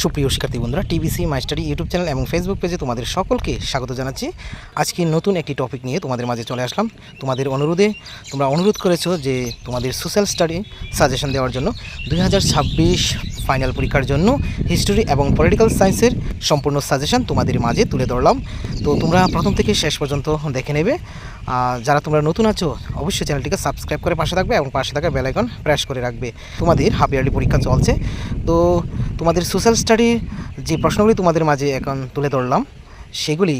সুপ্রিয় শিক্ষার্থী বন্ধুরা টিবিসি মাস্টারি ইউটিউব চ্যানেল এবং ফেসবুক পেজে তোমাদের সকলকে স্বাগত জানাচ্ছি। আজকে নতুন একটি টপিক নিয়ে তোমাদের মাঝে চলে আসলাম। তোমাদের অনুরোধে তোমরা অনুরোধ করেছ যে তোমাদের সোশ্যাল স্টাডি সাজেশন দেওয়ার জন্য। দুই হাজার ছাব্বিশ ফাইনাল পরীক্ষার জন্য হিস্টোরি এবং পলিটিক্যাল সায়েন্সের সম্পূর্ণ সাজেশন তোমাদের মাঝে তুলে ধরলাম। তো তোমরা প্রথম থেকে শেষ পর্যন্ত দেখে নেবে। যারা তোমরা নতুন আছো, অবশ্যই চ্যানেলটিকে সাবস্ক্রাইব করে পাশে থাকবে এবং পাশে থাকা বেল আইকন প্রেস করে রাখবে। তোমাদের হাফ ইয়ারলি পরীক্ষা চলছে। তো তোমাদের সোশ্যাল স্টাডির যে প্রশ্নগুলি তোমাদের মাঝে এখন তুলে ধরলাম, সেগুলি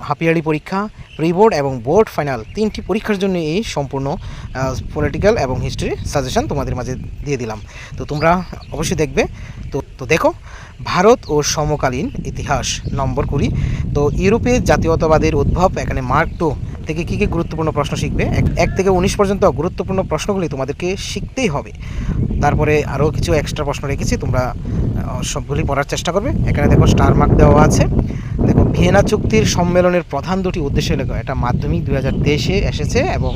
হাফ ইয়ারলি পরীক্ষা প্রি বোর্ড এবং বোর্ড ফাইনাল তিনটি পরীক্ষার জন্য এই সম্পূর্ণ পলিটিক্যাল এবং হিস্ট্রি সাজেশন তোমাদের মাঝে দিয়ে দিলাম। তো তোমরা অবশ্যই দেখবে। তো তো দেখো, ভারত ও সমকালীন ইতিহাস, নম্বর কুড়ি। তো ইউরোপে জাতীয়তাবাদের উদ্ভব, এখানে মার্ক টু থেকে কী কী গুরুত্বপূর্ণ প্রশ্ন শিখবে? এক- থেকে উনিশ পর্যন্ত গুরুত্বপূর্ণ প্রশ্নগুলি তোমাদেরকে শিখতেই হবে। তারপরে আরও কিছু এক্সট্রা প্রশ্ন রেখেছি, তোমরা সবগুলি পড়ার চেষ্টা করবে। এখানে দেখো স্টার মার্ক দেওয়া আছে। ভিয়েনা চুক্তির সম্মেলনের প্রধান দুটি উদ্দেশ্য লেখা এটা মাধ্যমিক দু হাজার তেইশে এসেছে এবং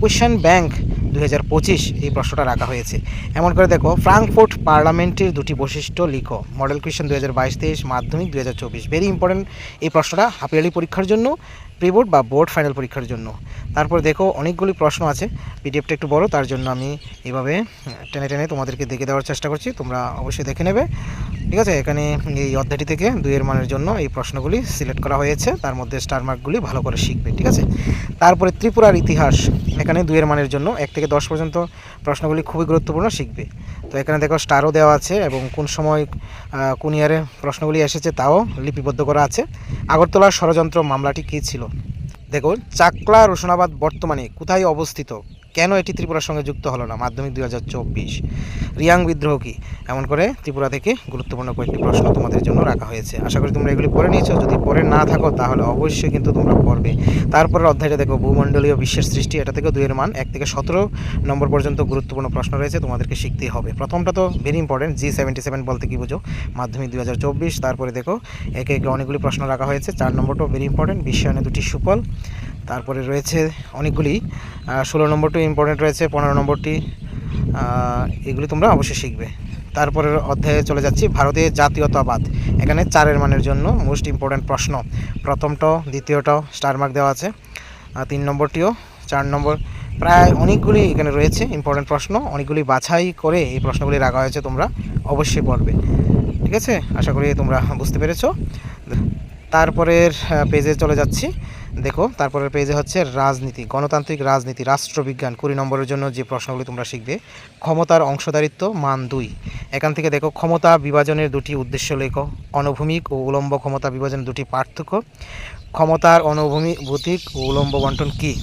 কোয়েশ্চেন ব্যাংক দু হাজার পঁচিশ এই প্রশ্নটা রাখা হয়েছে। এমন করে দেখো, ফ্রাঙ্কফোর্ট পার্লামেন্টের দুটি বৈশিষ্ট্য লিখো। মডেল কোয়েশ্চেন দু হাজার মাধ্যমিক দু হাজার চব্বিশ। ভেরি ইম্পর্টেন্ট এই প্রশ্নটা হাফিয়ালি পরীক্ষার জন্য। প্রি বোর্ড বা বোর্ড ফাইনাল পরীক্ষার জন্য। তারপর দেখো অনেকগুলি প্রশ্ন আছে পিডিএফটা একটু বড়, তার জন্য আমি এইভাবে টেনে টেনে তোমাদেরকে দেখে দেওয়ার চেষ্টা করছি, তোমরা অবশ্যই দেখে নেবে। ঠিক আছে, এখানে এই অধ্যায়টি থেকে দুইয়ের মানের জন্য এই প্রশ্নগুলি সিলেক্ট করা হয়েছে, তার মধ্যে স্টার মার্কগুলি ভালো করে শিখবে, ঠিক আছে? তারপরে ত্রিপুরার ইতিহাস, এখানে দুইয়ের মানের জন্য এক থেকে দশ পর্যন্ত প্রশ্নগুলি খুবই গুরুত্বপূর্ণ শিখবে। তো এখানে দেখো স্টারও দেওয়া আছে এবং কোন সময় কোন ইয়ারে প্রশ্নগুলি এসেছে তাও লিপিবদ্ধ করা আছে। আগরতলার ষড়যন্ত্র মামলাটি কী ছিল? দেখুন চাকলা রোশনাবাদ বর্তমানে কোথায় অবস্থিত? কেন এটি ত্রিপুরার সঙ্গে যুক্ত হলো না? মাধ্যমিক দুই হাজার চব্বিশ। রিয়াং বিদ্রোহ কি? এমন করে ত্রিপুরা থেকে গুরুত্বপূর্ণ কয়েকটি প্রশ্ন তোমাদের জন্য রাখা হয়েছে। আশা করি তোমরা এগুলি পড়ে নিয়েছো। যদি পড়ে না থাকো, তাহলে অবশ্যই কিন্তু তোমরা পড়বে। তারপরে অধ্যায়টা দেখো, ভূমণ্ডলীয় বিশ্বের সৃষ্টি। এটা থেকে দুইয়ের মান, এক থেকে সতেরো নম্বর পর্যন্ত গুরুত্বপূর্ণ প্রশ্ন রয়েছে, তোমাদেরকে শিখতেই হবে। প্রথমটা তো very important G seventy seven বলতে কি বুঝো? মাধ্যমিক দুই হাজার চব্বিশ। তারপরে দেখো, একে একে অনেকগুলি প্রশ্ন রাখা হয়েছে। চার নম্বরটাও ভেরি ইম্পর্টেন্ট বিশ্বায়নে দুটি সুফল। তারপরে রয়েছে অনেকগুলি ষোলো নম্বরটি ইম্পর্টেন্ট রয়েছে, পনেরো নম্বরটি এগুলি তোমরা অবশ্যই শিখবে। তারপরের অধ্যায়ে চলে যাচ্ছি ভারতের জাতীয়তাবাদ। এখানে চারের মানের জন্য মোস্ট ইম্পর্ট্যান্ট প্রশ্ন। প্রথমটাও দ্বিতীয়টাও স্টার মার্ক দেওয়া আছে। তিন নম্বরটিও, চার নম্বর, প্রায় অনেকগুলি এখানে রয়েছে ইম্পর্ট্যান্ট প্রশ্ন। অনেকগুলি বাছাই করে এই প্রশ্নগুলি রাখা হয়েছে তোমরা অবশ্যই পড়বে। ঠিক আছে? আশা করি তোমরা বুঝতে পেরেছ। তারপরের পেজে চলে যাচ্ছি। দেখো, তারপরের পেজে হচ্ছে রাজনীতি, গণতান্ত্রিক রাজনীতি, রাষ্ট্রবিজ্ঞান। কুড়ি নম্বরের জন্য যে প্রশ্নগুলি তোমরা শিখবে, ক্ষমতার অংশদারিত্ব মান দুই। এখান থেকে দেখো, ক্ষমতা বিভাজনের দুটি উদ্দেশ্য লেখো, অনুভূমিক ও উলম্ব ক্ষমতা বিভাজনের দুটি পার্থক্য। ক্ষমতার অনুভূমিক ও উলম্ব বন্টন কী?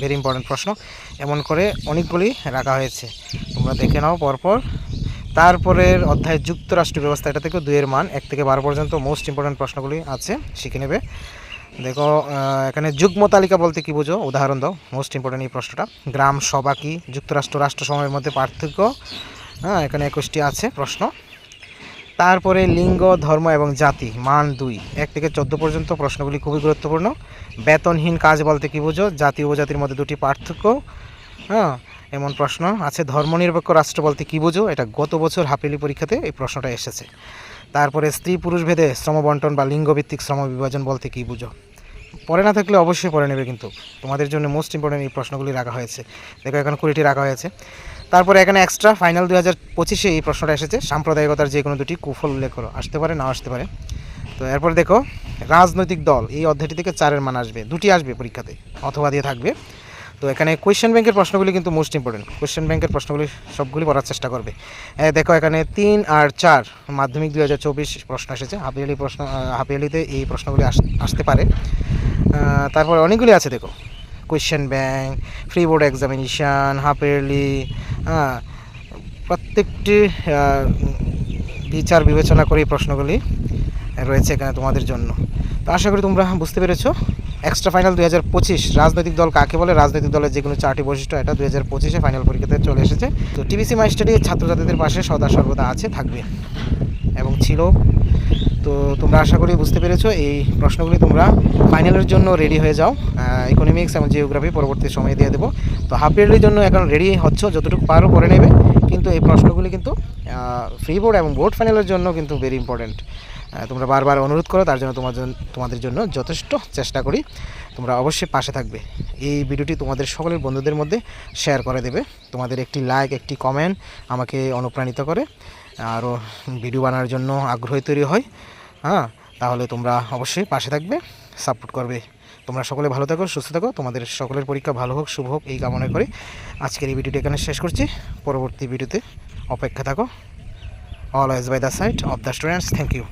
ভেরি ইম্পর্টেন্ট প্রশ্ন। এমন করে অনেকগুলি রাখা হয়েছে। তোমরা দেখে নাও পরপর। তারপরের অধ্যায় যুক্তরাষ্ট্র ব্যবস্থা, এটা থেকে দুইয়ের মান, এক থেকে বারো পর্যন্ত মোস্ট ইম্পর্টেন্ট প্রশ্নগুলি আছে, শিখে নেবে। দেখো এখানে যুগ্ম তালিকা বলতে কি বুঝো? উদাহরণ দাও মোস্ট ইম্পর্টেন্ট এই প্রশ্নটা। গ্রাম, সভা কি? যুক্তরাষ্ট্র, রাষ্ট্র সময়ের মধ্যে পার্থক্য? হ্যাঁ এখানে একুশটি আছে প্রশ্ন। তারপরে লিঙ্গ, ধর্ম এবং জাতি, মান দুই। এক থেকে চোদ্দ পর্যন্ত প্রশ্নগুলি খুবই গুরুত্বপূর্ণ। বেতনহীন কাজ বলতে কি বুঝো? জাতি উপজাতির মধ্যে দুটি পার্থক্য। হ্যাঁ এমন প্রশ্ন আছে। ধর্মনিরপেক্ষ রাষ্ট্র বলতে কি বুঝো? এটা গত বছর হাফেলি পরীক্ষাতে এই প্রশ্নটা এসেছে। তারপরে স্ত্রী পুরুষ ভেদে শ্রমবন্টন বা লিঙ্গভিত্তিক শ্রম বিভাজন বলতে কি বুঝো? পড়ে না থাকলে অবশ্যই পরে নেবে কিন্তু। তোমাদের জন্য মোস্ট ইম্পর্টেন্ট এই প্রশ্নগুলি রাখা হয়েছে। দেখো, এখানে কুড়িটি রাখা হয়েছে। তারপরে এখানে এক্সট্রা ফাইনাল দুই হাজার পঁচিশে এই প্রশ্নটা এসেছে। সাম্প্রদায়িকতার যে কোনো দুটি কুফল উল্লেখ করো। আসতে পারে না আসতে পারে। তো এরপর দেখো, রাজনৈতিক দল, এই অধ্যায়টি থেকে চারের মান আসবে। দুটি আসবে পরীক্ষাতে, অথবা দিয়ে থাকবে। তো এখানে কোয়েশ্চেন ব্যাংকের প্রশ্নগুলি কিন্তু মোস্ট ইম্পর্টেন্ট কোয়েশ্চেন ব্যাংকের প্রশ্নগুলি সবগুলি পড়ার চেষ্টা করবে। দেখো এখানে তিন আর চার, মাধ্যমিক দুই হাজার চব্বিশ প্রশ্ন এসেছে। হাফিয়ালি প্রশ্ন হাফিয়ালিতে এই প্রশ্নগুলি আসতে পারে। তারপর অনেকগুলি আছে দেখো। Question bank pre board examination half yearly হ্যাঁ প্রত্যেকটি বিচার বিবেচনা করে এই প্রশ্নগুলি রয়েছে এখানে তোমাদের জন্য। তো আশা করি তোমরা বুঝতে পেরেছ। এক্সট্রা ফাইনাল দুই রাজনৈতিক দল কাকে বলে? রাজনৈতিক দলের যে কোনো চারটি বৈশিষ্ট্য এটা দুই হাজার পঁচিশে ফাইনাল পরীক্ষাতে চলে এসেছে। তো টিবিসি মাই স্টাডি ছাত্রছাত্রীদের পাশে সদা সর্বদা আছে, থাকবে এবং ছিল। তো তোমরা আশা করি বুঝতে পেরেছ, এই প্রশ্নগুলি তোমরা ফাইনালের জন্য রেডি হয়ে যাও। ইকোনমিক্স এবং জিওগ্রাফি পরবর্তী সময়ে দিয়ে দেবো। তো হাফ ইয়ারলির জন্য এখন রেডি হচ্ছ, যতটুকু পারো করে নেবে। কিন্তু এই প্রশ্নগুলি কিন্তু ফ্রি বোর্ড এবং বোর্ড ফাইনালের জন্য কিন্তু ভেরি ইম্পর্ট্যান্ট তোমরা বারবার অনুরোধ করো, তার জন্য তোমার তোমাদের জন্য যথেষ্ট চেষ্টা করি। তোমরা অবশ্যই পাশে থাকবে। এই ভিডিওটি তোমাদের সকলের বন্ধুদের মধ্যে শেয়ার করে দেবে। তোমাদের একটি লাইক একটি কমেন্ট আমাকে অনুপ্রাণিত করে। আরও ভিডিও বানানোর জন্য আগ্রহী তৈরি হয়। হ্যাঁ তাহলে তোমরা অবশ্যই পাশে থাকবে সাপোর্ট করবে। তোমরা সকলে ভালো থাকো, সুস্থ থাকো। তোমাদের সকলের পরীক্ষা ভালো হোক, শুভ হোক, এই কামনা করে। আজকের এই ভিডিওটি এখানে শেষ করছি। পরবর্তী ভিডিওতে অপেক্ষা থাকো। All always by the side of the students thank you